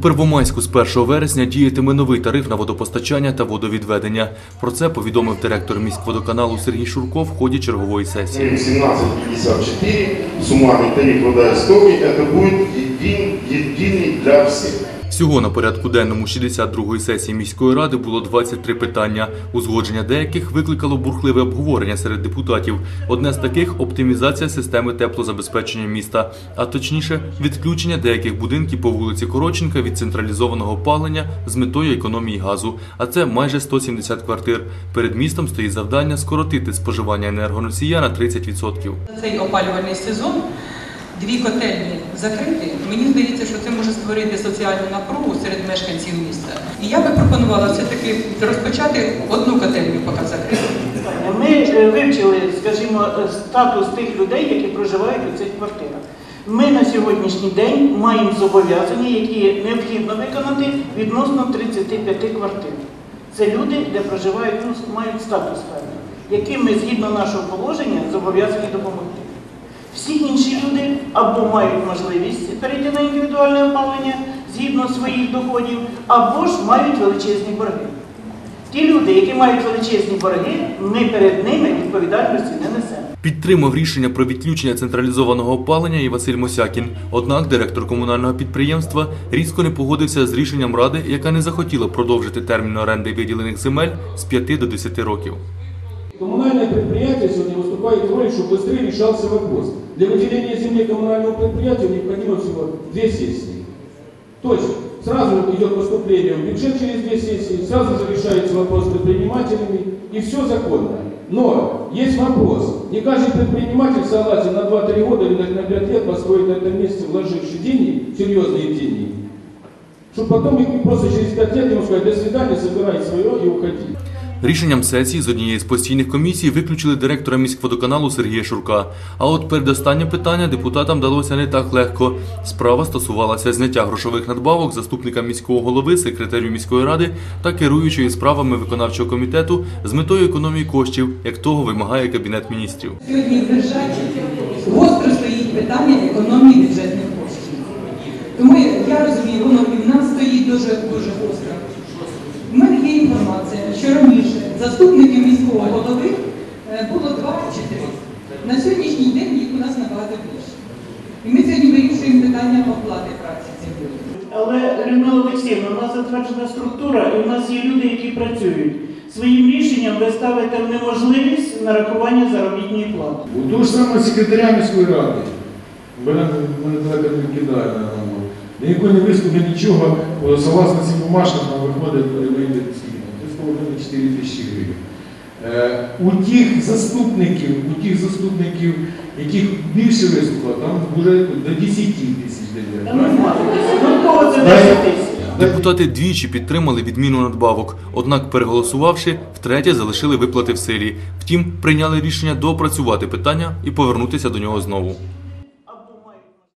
Первомайську з 1 вересня діятиме новий тариф на водопостачання та водовідведення. Про це повідомив директор міськводоканалу Сергій Шурко в ході чергової сесії. 17,54, суммарный тариф водостоки, это будет един, единый для всех. Всього на порядку денному 62-ї сесії міської ради було 23 питання. Узгодження деяких викликало бурхливе обговорення серед депутатів. Одне з таких оптимізація системи теплозабезпечення міста, а точніше, відключення деяких будинків по вулиці Короченка від централізованого опалення з метою економії газу. А це майже 170 квартир. Перед містом стоїть завдання скоротити споживання енергоносія на 30%. Цей опалювальний сезон дві котельні закриті. Мені здається, що це може створити соціальну напругу серед мешканців міста. І я би пропонувала все-таки розпочати одну котельню поки закрити. Ми е, вивчили, скажімо, е, статус тих людей, які проживають у цих квартирах. Ми на сьогоднішній день маємо зобов'язання, які необхідно виконати відносно 35 квартир. Це люди, де проживають, ну, мають статус певний, яким ми згідно нашого положення зобов'язані допомогти. Всі інші люди або мають можливість перейти на індивідуальне опалення згідно своїх доходів, або ж мають величезні борги. Ті люди, які мають величезні борги, ми перед ними відповідальності не несемо. Підтримав рішення про відключення централізованого опалення і Василь Мосякін. Однак директор комунального підприємства різко не погодився з рішенням ради, яка не захотіла продовжити термін оренди виділених земель з 5 до 10 років. Коммунальное предприятие сегодня выступает в роли, чтобы быстрее решался вопрос. Для выделения земли коммунальному предприятию необходимо всего две сессии. То есть сразу идет поступление в бюджет через две сессии, сразу же решается вопрос с предпринимателями, и все законно. Но есть вопрос. Не каждый предприниматель согласен на 2-3 года или на 5 лет построить на этом месте, вложивший деньги, серьезные деньги, чтобы потом просто через 5 лет ему сказать, до свидания, собирай свое и уходи. Рішенням сесії з однієї з постійних комісій виключили директора міськводоканалу Сергія Шурка. А от передостаннє питання депутатам далося не так легко. Справа стосувалася зняття грошових надбавок заступника міського голови, секретарю міської ради та керуючої справами виконавчого комітету з метою економії коштів, як того вимагає кабінет міністрів. Сьогодні в державі гостро стоїть питання економії бюджетних коштів. Тому я розумію, воно і в нас стоїть дуже дуже гостро. Мене що раніше заступників міського голови е, було два чи три. На сьогоднішній день їх у нас набагато більше. І ми сьогодні вирішуємо питання оплати праці цих людей. Але Людмила Олексіївна, у нас затверджена структура, і у нас є люди, які працюють. Своїм рішенням ви ставите в неможливість нарахування заробітної плати. У того ж самого секретаря міської ради, мене, далеко не кидає на ногу. Ніякої не вислуги нічого, согласно цим бумажкам, там виходить, вийде скільки, 3,5-4 тисячі гривень. Е, у тих заступників, у тих заступників, яких більше вислуга, там вже до 10 тисяч дає. Ну, кого це 10 тисяч? Депутати двічі підтримали відміну надбавок, однак, переголосувавши, втретє залишили виплати в силі. Втім, прийняли рішення доопрацювати питання і повернутися до нього знову.